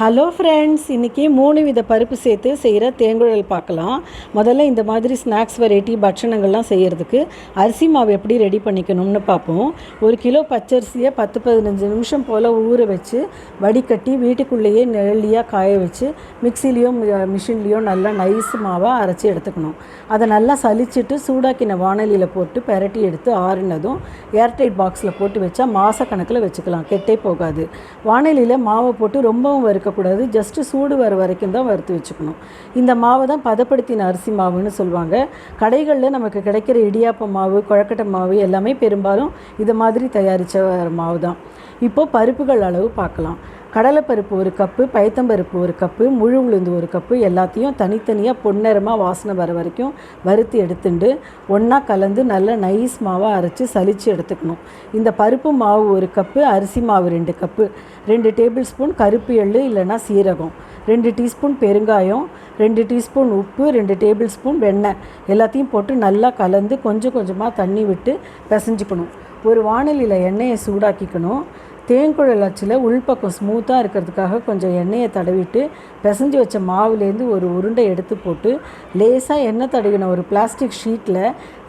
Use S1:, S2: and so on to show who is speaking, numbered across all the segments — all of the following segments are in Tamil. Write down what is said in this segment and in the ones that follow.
S1: ஹலோ ஃப்ரெண்ட்ஸ் இன்றைக்கி மூணு வித பருப்பு சேர்த்து செய்கிற தேங்குழல் பார்க்கலாம். முதல்ல இந்த மாதிரி ஸ்நாக்ஸ் வெரைட்டி பட்சணங்கள்லாம் செய்கிறதுக்கு அரிசி மாவு எப்படி ரெடி பண்ணிக்கணும்னு பார்ப்போம். ஒரு கிலோ பச்சரிசியை பத்து பதினஞ்சு நிமிஷம் போல் ஊற வச்சு வடிகட்டி வீட்டுக்குள்ளேயே நிழலியாக காய வச்சு மிக்சிலேயோ மிஷின்லேயோ நல்லா நைஸ் மாவாக அரைச்சி எடுத்துக்கணும். அதை நல்லா சலிச்சுட்டு சூடாக்கின வானலியில் போட்டு பெரட்டி எடுத்து ஆறுனதும் ஏர்டைட் பாக்ஸில் போட்டு வச்சா மாதக்கணக்கில் வச்சுக்கலாம். கெட்டே போகாது. வானலியில் மாவை போட்டு ரொம்பவும் வறுக்கக்கூடாது ஜஸ்ட்டு சூடு வர வரைக்கும் தான் வறுத்து வச்சுக்கணும். இந்த மாவை தான் பதப்படுத்தின அரிசி மாவுன்னு சொல்லுவாங்க. கடைகளில் நமக்கு கிடைக்கிற இடியாப்ப மாவு குழக்கட்டை மாவு எல்லாமே பெரும்பாலும் இது மாதிரி தயாரித்த மாவு தான். இப்போது பருப்புகள் அளவு பார்க்கலாம். கடலைப்பருப்பு ஒரு கப்பு பயத்தம்பருப்பு ஒரு கப்பு முழு உளுந்து ஒரு கப்பு எல்லாத்தையும் தனித்தனியாக பொன்னிறமாக வாசனை வர வரைக்கும் வறுத்து எடுத்துட்டு ஒன்றா கலந்து நல்ல நைஸ் மாவாக அரைச்சி சலித்து எடுத்துக்கணும். இந்த பருப்பு மாவு ஒரு கப்பு அரிசி மாவு ரெண்டு கப்பு ரெண்டு டேபிள் ஸ்பூன் கருப்பு எள்ளு இல்லைன்னா சீரகம் ரெண்டு டீஸ்பூன் பெருங்காயம் ரெண்டு டீஸ்பூன் உப்பு ரெண்டு டேபிள் ஸ்பூன் வெண்ணெய் எல்லாத்தையும் போட்டு நல்லா கலந்து கொஞ்சம் கொஞ்சமாக தண்ணி விட்டு பிசைஞ்சுக்கணும். ஒரு வானலியில் எண்ணெயை சூடாக்கிக்கணும். தேங்குழல் அச்சில் உள்பக்கம் ஸ்மூத்தாக இருக்கிறதுக்காக கொஞ்சம் எண்ணெயை தடவிட்டு பிசைஞ்சு வச்ச மாவுலேருந்து ஒரு உருண்டை எடுத்து போட்டு லேசாக எண்ணெய் தடவின ஒரு பிளாஸ்டிக் ஷீட்டில்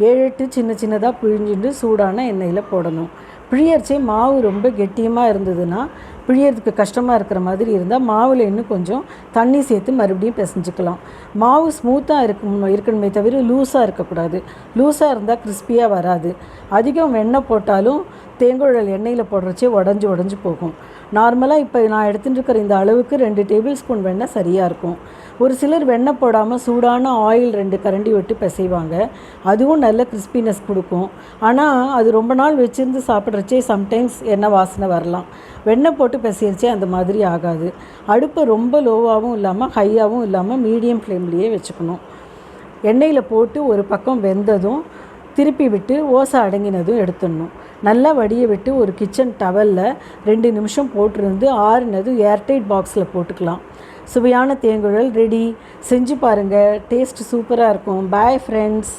S1: ஏழு எட்டு சின்ன சின்னதாக பிழிஞ்சுட்டு சூடான எண்ணெயில் போடணும். பிழியரிச்சே மாவு ரொம்ப கெட்டியமாக இருந்ததுன்னா பிழியறதுக்கு கஷ்டமாக இருக்கிற மாதிரி இருந்தால் மாவில் இன்னும் கொஞ்சம் தண்ணி சேர்த்து மறுபடியும் பிசைஞ்சுக்கலாம். மாவு ஸ்மூத்தாக இருக்கும் இருக்கணுமே தவிர லூஸாக இருக்கக்கூடாது. லூஸாக இருந்தால் கிறிஸ்பியாக வராது. அதிகம் வெண்ணெய் போட்டாலும் தேங்குழல் எண்ணெயில் போடுறச்சே உடஞ்சி உடஞ்சி போகும். நார்மலாக இப்போ நான் எடுத்துகிட்டு இருக்கிற இந்த அளவுக்கு ரெண்டு டேபிள் ஸ்பூன் வெண்ணெய் சரியாக இருக்கும். ஒரு சிலர் வெண்ணெய் போடாமல் சூடான ஆயில் ரெண்டு கரண்டி விட்டு பிசைவாங்க. அதுவும் நல்ல கிறிஸ்பினஸ் கொடுக்கும். ஆனால் அது ரொம்ப நாள் வச்சுருந்து சாப்பிட்றச்சே சம்டைம்ஸ் எண்ணெய் வாசனை வரலாம். வெண்ணெய் போட்டு பிசையிறச்சே அந்த மாதிரி ஆகாது. அடுப்பை ரொம்ப லோவாகவும் இல்லாமல் ஹையாகவும் இல்லாமல் மீடியம் ஃப்ளேம்லேயே வச்சுக்கணும். எண்ணெயில் போட்டு ஒரு பக்கம் வெந்ததும் திருப்பி விட்டு ஓசை அடங்கினதும் எடுத்துடணும். நல்லா வடிய விட்டு ஒரு கிச்சன் டவலில் ரெண்டு நிமிஷம் போட்டிருந்து ஆறுனது ஏர்டைட் பாக்ஸில் போட்டுக்கலாம். சுவையான தேங்குழல் ரெடி செஞ்சு பாருங்கள் டேஸ்ட் சூப்பராக இருக்கும். Bye friends